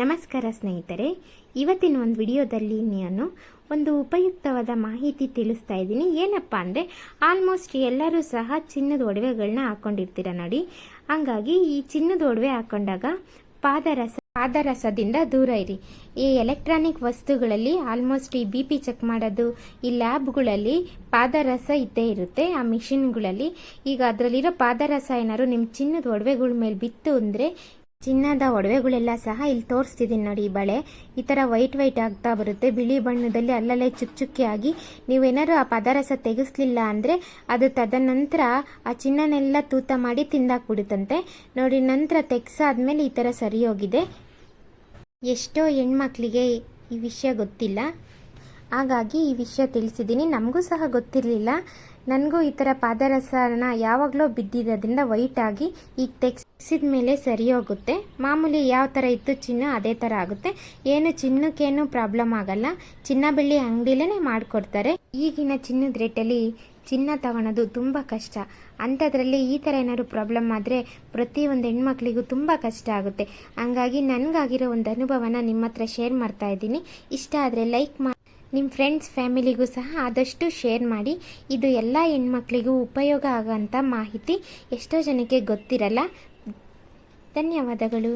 ನಮಸ್ಕಾರ ಸ್ನೇಹಿತರೆ. ಇವತ್ತಿನ ಒಂದು ವಿಡಿಯೋದಲ್ಲಿ ನಾನು ಒಂದು ಉಪಯುಕ್ತವಾದ ಮಾಹಿತಿ ತಿಳಿಸ್ತಾ ಇದ್ದೀನಿ. ಏನಪ್ಪ ಅಂದರೆ ಆಲ್ಮೋಸ್ಟ್ ಎಲ್ಲರೂ ಸಹ ಚಿನ್ನದ ಒಡವೆಗಳನ್ನ ಹಾಕ್ಕೊಂಡಿರ್ತೀರ ನೋಡಿ. ಹಂಗಾಗಿ ಈ ಚಿನ್ನದ ಒಡವೆ ಹಾಕೊಂಡಾಗ ಪಾದರಸ, ಪಾದರಸದಿಂದ ದೂರ ಇರಿ. ಈ ಎಲೆಕ್ಟ್ರಾನಿಕ್ ವಸ್ತುಗಳಲ್ಲಿ ಆಲ್ಮೋಸ್ಟ್ ಈ ಬಿ ಪಿ ಚೆಕ್ ಮಾಡೋದು, ಈ ಲ್ಯಾಬ್ಗಳಲ್ಲಿ ಪಾದರಸ ಇದ್ದೇ ಇರುತ್ತೆ. ಆ ಮಿಷಿನ್ಗಳಲ್ಲಿ ಈಗ ಅದರಲ್ಲಿರೋ ಪಾದರಸ ಏನಾದ್ರು ನಿಮ್ಮ ಚಿನ್ನದ ಒಡವೆಗಳ ಮೇಲೆ ಬಿತ್ತು ಅಂದರೆ ಚಿನ್ನದ ಒಡವೆಗಳೆಲ್ಲ ಸಹ ಇಲ್ಲಿ ತೋರಿಸ್ತಿದ್ದೀನಿ ನೋಡಿ ಈ ಬಳೆ. ಈ ಥರ ವೈಟ್ ವೈಟ್ ಆಗ್ತಾ ಬರುತ್ತೆ. ಬಿಳಿ ಬಣ್ಣದಲ್ಲಿ ಅಲ್ಲಲ್ಲೇ ಚುಕ್ ಚುಕ್ಕಿ ಆಗಿ ನೀವೇನಾದ್ರು ಆ ಪದಾರಸ ತೆಗೆಸ್ಲಿಲ್ಲ ಅಂದರೆ ಅದು ತದನಂತರ ಆ ಚಿನ್ನನೆಲ್ಲ ತೂತ ಮಾಡಿ ತಿಂದಾಕ್ಬಿಡುತ್ತಂತೆ ನೋಡಿ ನಂತರ ತೆಗ್ಸಾದ್ಮೇಲೆ ಈ ಥರ ಸರಿ ಹೋಗಿದೆ. ಎಷ್ಟೋ ಹೆಣ್ಮಕ್ಳಿಗೆ ಈ ವಿಷಯ ಗೊತ್ತಿಲ್ಲ. ಹಾಗಾಗಿ ಈ ವಿಷಯ ತಿಳಿಸಿದ್ದೀನಿ ನಮಗೂ ಸಹ ಗೊತ್ತಿರಲಿಲ್ಲ. ನನಗೂ ಈ ಥರ ಪಾದರಸನ ಯಾವಾಗಲೂ ಬಿದ್ದಿರೋದ್ರಿಂದ ವೈಟ್ ಆಗಿ ಈಗ ತೆಗ್ಸಿದ ಮೇಲೆ ಸರಿ ಹೋಗುತ್ತೆ. ಮಾಮೂಲಿ ಯಾವ ಥರ ಇತ್ತು ಚಿನ್ನ, ಅದೇ ಥರ ಆಗುತ್ತೆ. ಏನು ಚಿನ್ನಕ್ಕೇನು ಪ್ರಾಬ್ಲಮ್ ಆಗಲ್ಲ. ಚಿನ್ನ ಬೆಳ್ಳಿ ಅಂಗಡಿಲೇ ಮಾಡಿಕೊಡ್ತಾರೆ. ಈಗಿನ ಚಿನ್ನದ ರೇಟಲ್ಲಿ ಚಿನ್ನ ತಗೊಳೋದು ತುಂಬ ಕಷ್ಟ. ಅಂಥದ್ರಲ್ಲಿ ಈ ಥರ ಏನಾದ್ರು ಪ್ರಾಬ್ಲಮ್ ಆದರೆ ಪ್ರತಿಯೊಂದು ಹೆಣ್ಮಕ್ಳಿಗೂ ತುಂಬ ಕಷ್ಟ ಆಗುತ್ತೆ. ಹಂಗಾಗಿ ನನಗಾಗಿರೋ ಒಂದು ಅನುಭವನ ನಿಮ್ಮ ಹತ್ರ ಶೇರ್ ಮಾಡ್ತಾ ಇದ್ದೀನಿ. ಇಷ್ಟ ಆದರೆ ಲೈಕ್ ಮಾಡಿ. ನಿಮ್ಮ ಫ್ರೆಂಡ್ಸ್ ಫ್ಯಾಮಿಲಿಗೂ ಸಹ ಆದಷ್ಟು ಶೇರ್ ಮಾಡಿ. ಇದು ಎಲ್ಲ ಹೆಣ್ಮಕ್ಳಿಗೂ ಉಪಯೋಗ ಆಗೋಂಥ ಮಾಹಿತಿ ಎಷ್ಟೋ ಜನಕ್ಕೆ ಗೊತ್ತಿರಲ್ಲ. ಧನ್ಯವಾದಗಳು.